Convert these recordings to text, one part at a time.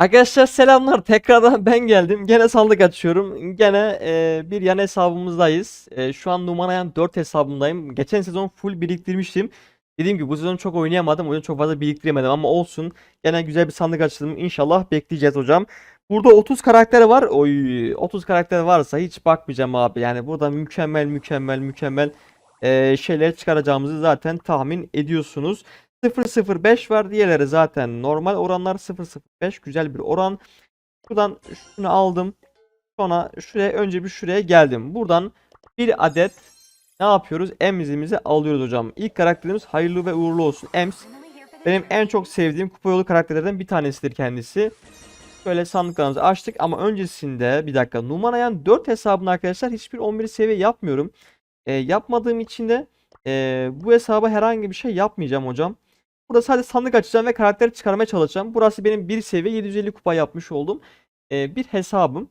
Arkadaşlar selamlar. Tekrardan ben geldim. Gene sandık açıyorum. Gene e, bir yan hesabımızdayız. E, şu an numarayan 4 hesabımdayım. Geçen sezon full biriktirmiştim. Dediğim gibi bu sezon çok oynayamadım. O yüzden çok fazla biriktiremedim ama olsun. Gene güzel bir sandık açtım. İnşallah bekleyeceğiz hocam. Burada 30 karakter var. Oy 30 karakter varsa hiç bakmayacağım abi. Yani burada mükemmel mükemmel mükemmel e, şeyler çıkaracağımızı zaten tahmin ediyorsunuz. 0.05 var. Diğerleri zaten normal oranlar 0.05 güzel bir oran. Buradan şunu aldım. Sonra şuraya önce bir şuraya geldim. Buradan bir adet ne yapıyoruz? Emzimizi alıyoruz hocam. İlk karakterimiz hayırlı ve uğurlu olsun. Ems benim en çok sevdiğim kupa yolu karakterlerden bir tanesidir kendisi. Böyle sandıklarımızı açtık ama öncesinde bir dakika numarayan 4 hesabını arkadaşlar hiçbir 11 seviye yapmıyorum. E, yapmadığım için de e, bu hesaba herhangi bir şey yapmayacağım hocam. Burada sadece sandık açacağım ve karakter çıkarmaya çalışacağım. Burası benim bir seviye 750 kupa yapmış oldum. E, bir hesabım.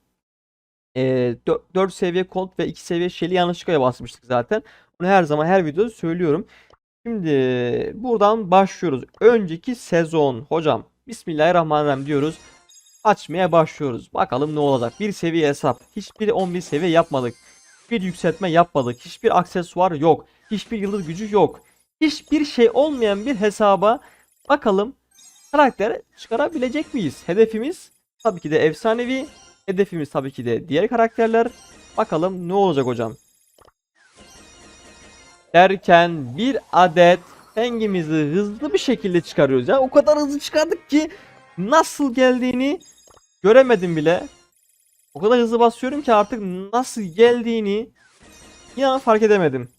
E, 4, seviye Colt ve 2 seviye Shelly yanlışlıkla basmıştık zaten. Bunu her zaman her videoda söylüyorum. Şimdi buradan başlıyoruz. Önceki sezon hocam. Bismillahirrahmanirrahim diyoruz. Açmaya başlıyoruz. Bakalım ne olacak. Bir seviye hesap. Hiçbir 11 seviye yapmadık. Hiçbir yükseltme yapmadık. Hiçbir aksesuar yok. Hiçbir yıldız gücü yok. Hiçbir şey olmayan bir hesaba bakalım karakter çıkarabilecek miyiz? Hedefimiz tabii ki de efsanevi. Hedefimiz tabii ki de diğer karakterler. Bakalım ne olacak hocam. Derken bir adet hengimizi hızlı bir şekilde çıkarıyoruz ya. O kadar hızlı çıkardık ki nasıl geldiğini göremedim bile. O kadar hızlı basıyorum ki artık nasıl geldiğini inan fark edemedim.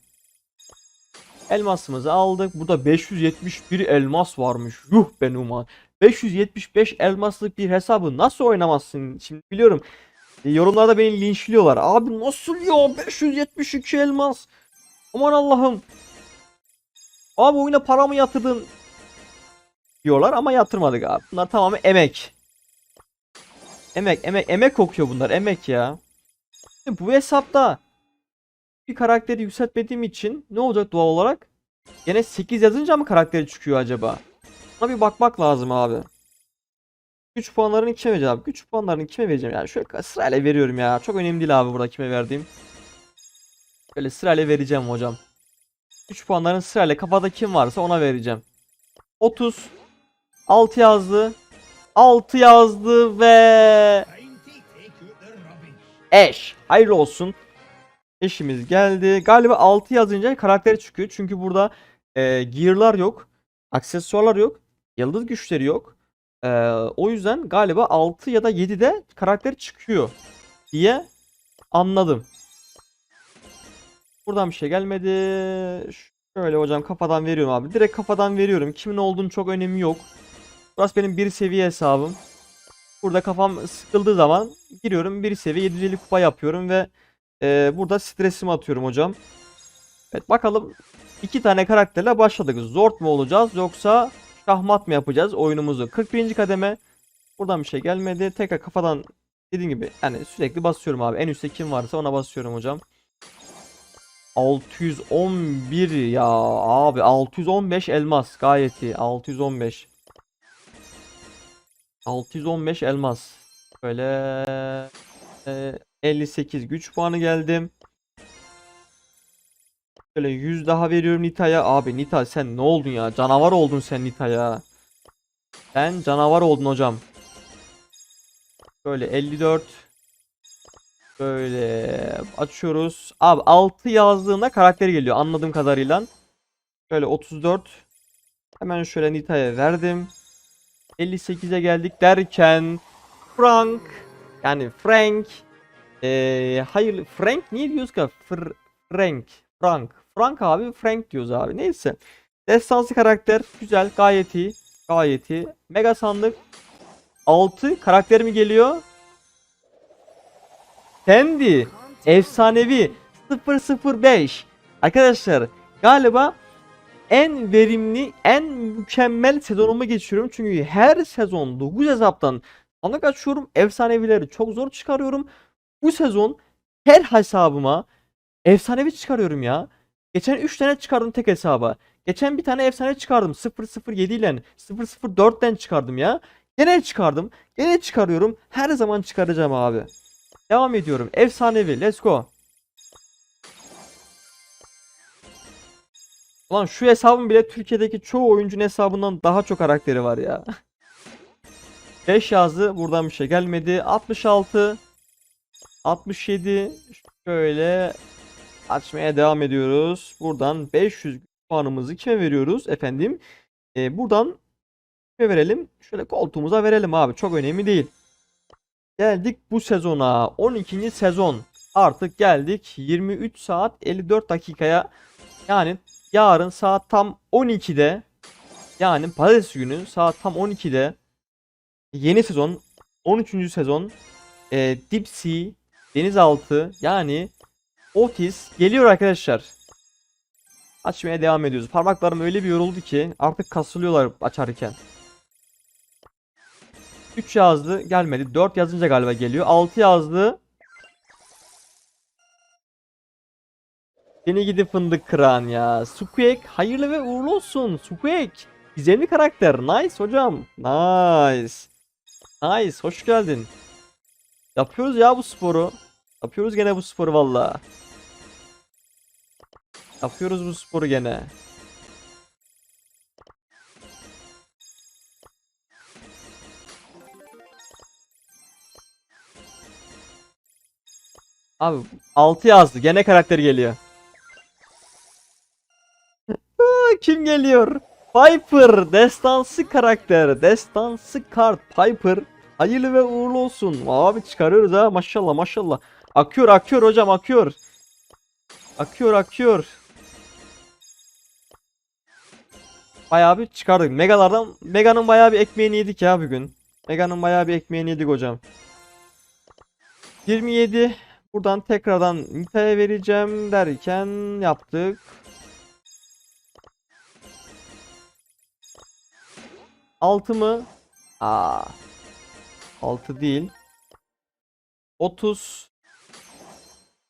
Elmasımızı aldık. Burada 571 elmas varmış. Yuh be Numan. 575 elmaslık bir hesabı nasıl oynamazsın? Şimdi biliyorum. e, yorumlarda beni linçliyorlar. Abi nasıl ya 572 elmas? Aman Allah'ım. Abi oyuna para mı yatırdın? Diyorlar ama yatırmadık abi. Bunlar tamamen emek. Emek, emek, emek kokuyor bunlar. Emek ya. Şimdi bu hesapta bir karakteri yükseltmediğim için ne olacak doğal olarak? Gene 8 yazınca mı karakteri çıkıyor acaba? Buna bir bakmak lazım abi. Güç puanlarını kime vereceğim abi? Güç puanlarını kime vereceğim yani? Şöyle sırayla veriyorum ya. Çok önemli değil abi burada kime verdiğim. Böyle sırayla vereceğim hocam. Güç puanlarını sırayla kafada kim varsa ona vereceğim. 30 6 yazdı. 6 yazdı ve Eş. Hayırlı olsun. Eşimiz geldi. Galiba 6 yazınca karakteri çıkıyor. Çünkü burada e, gear'lar yok. Aksesuarlar yok. Yıldız güçleri yok. E, o yüzden galiba 6 ya da 7'de karakter çıkıyor diye anladım. Buradan bir şey gelmedi. Şöyle hocam kafadan veriyorum abi. Direkt kafadan veriyorum. Kimin olduğunu çok önemi yok. Burası benim bir seviye hesabım. Burada kafam sıkıldığı zaman giriyorum bir seviye 750 kupa yapıyorum ve e, burada stresimi atıyorum hocam. Evet bakalım iki tane karakterle başladık. Zord mu olacağız yoksa şahmat mı yapacağız oyunumuzu? 41. kademe. Buradan bir şey gelmedi. Tekrar kafadan dediğim gibi yani sürekli basıyorum abi. En üstte kim varsa ona basıyorum hocam. 611 ya abi 615 elmas gayet iyi 615 615 elmas böyle e, 58 güç puanı geldim Şöyle 100 daha veriyorum Nita'ya abi Nita sen ne oldun ya canavar oldun sen Nita'ya sen canavar oldun hocam Böyle 54 Böyle açıyoruz. Abi 6 yazdığında karakteri geliyor anladığım kadarıyla. Şöyle 34. Hemen şöyle Nita'ya verdim. 58'e geldik derken Frank yani Frank ee, hayır Frank niye diyoruz ki? Fr Frank Frank Frank abi Frank diyoruz abi. Neyse. Destansı karakter güzel gayet iyi. Gayet iyi. Mega sandık 6 karakter mi geliyor? Sandy efsanevi 005 Arkadaşlar galiba en verimli en mükemmel sezonumu geçiriyorum çünkü her sezon 9 hesaptan sandık açıyorum efsanevileri çok zor çıkarıyorum bu sezon her hesabıma efsanevi çıkarıyorum ya geçen 3 tane çıkardım tek hesaba geçen bir tane efsane çıkardım 007 ile 004'ten çıkardım ya Gene çıkardım. Gene çıkarıyorum. Her zaman çıkaracağım abi. Devam ediyorum. Efsanevi. Let's go. Ulan şu hesabın bile Türkiye'deki çoğu oyuncunun hesabından daha çok karakteri var ya. 5 yazdı. Buradan bir şey gelmedi. 66 67 şöyle açmaya devam ediyoruz. Buradan 500 puanımızı kime veriyoruz efendim? Ee, buradan kime verelim? Şöyle koltuğumuza verelim abi. Çok önemli değil. Geldik bu sezona. 12. sezon. Artık geldik 23 saat 54 dakikaya. Yani yarın saat tam 12'de yani pazartesi günü saat tam 12'de yeni sezon 13. sezon e, Deep Sea denizaltı yani Otis geliyor arkadaşlar. Açmaya devam ediyoruz. Parmaklarım öyle bir yoruldu ki artık kasılıyorlar açarken. 3 yazdı gelmedi. 4 yazınca galiba geliyor. 6 yazdı. Seni gidi fındık kıran ya. Squeak hayırlı ve uğurlu olsun. Squeak. Gizemli karakter. Nice hocam. Nice. Nice. Hoş geldin. Yapıyoruz ya bu sporu. Yapıyoruz gene bu sporu valla. Yapıyoruz bu sporu gene. Abi 6 yazdı. Gene karakter geliyor. Kim geliyor? Piper. Destansı karakter. Destansı kart. Piper. Hayırlı ve uğurlu olsun. Abi çıkarıyoruz ha. Maşallah maşallah. Akıyor akıyor hocam akıyor. Akıyor akıyor. Bayağı bir çıkardık. Megalardan Mega'nın bayağı bir ekmeğini yedik ya bugün. Mega'nın bayağı bir ekmeğini yedik hocam. 27 buradan tekrardan Nita'ya vereceğim derken yaptık. Altı mı? Aa. 6 değil. 30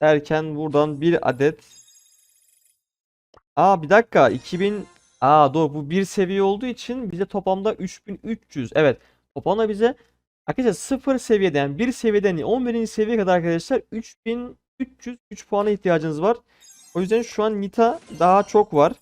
derken buradan bir adet Aa bir dakika 2000 Aa doğru bu bir seviye olduğu için bize toplamda 3300 evet toplamda bize arkadaşlar 0 seviyeden 1 seviyeden 11. seviyeye kadar arkadaşlar 3303 puana ihtiyacınız var. O yüzden şu an Nita daha çok var.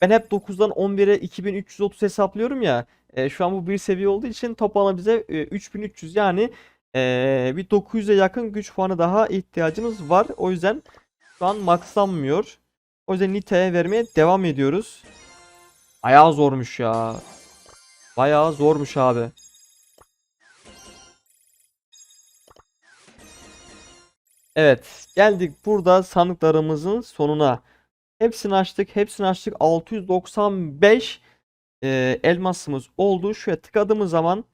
Ben hep 9'dan 11'e 2330 hesaplıyorum ya. E, şu an bu bir seviye olduğu için toplamda bize e, 3300 yani e, bir 900'e yakın güç puanı daha ihtiyacımız var. O yüzden şu an maxlanmıyor. O yüzden Nita'ya vermeye devam ediyoruz. Bayağı zormuş ya. Bayağı zormuş abi. Evet, geldik burada sandıklarımızın sonuna. Hepsini açtık, hepsini açtık. 695 e, elmasımız oldu. Şuraya tıkadığımız zaman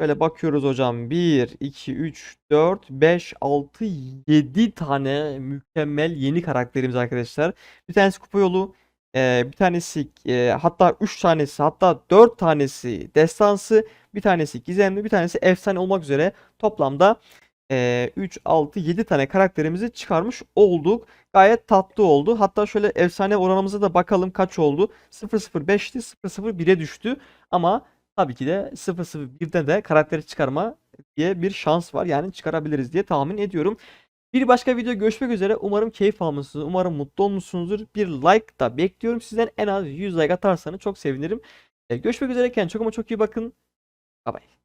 Şöyle bakıyoruz hocam. 1, 2, 3, 4, 5, 6, 7 tane mükemmel yeni karakterimiz arkadaşlar. Bir tanesi kupa yolu. e, bir tanesi e, hatta 3 tanesi hatta 4 tanesi destansı. Bir tanesi gizemli. Bir tanesi efsane olmak üzere. Toplamda e, 3, 6, 7 tane karakterimizi çıkarmış olduk. Gayet tatlı oldu. Hatta şöyle efsane oranımıza da bakalım kaç oldu. 005'ti 001'e düştü. Ama tabii ki de 001'de de karakteri çıkarma diye bir şans var. Yani çıkarabiliriz diye tahmin ediyorum. Bir başka video görüşmek üzere. Umarım keyif almışsınız. Umarım mutlu olmuşsunuzdur. Bir like da bekliyorum sizden. En az 100 like atarsanız çok sevinirim. E, görüşmek üzere. Kendinize çok ama çok iyi bakın. Bye bye.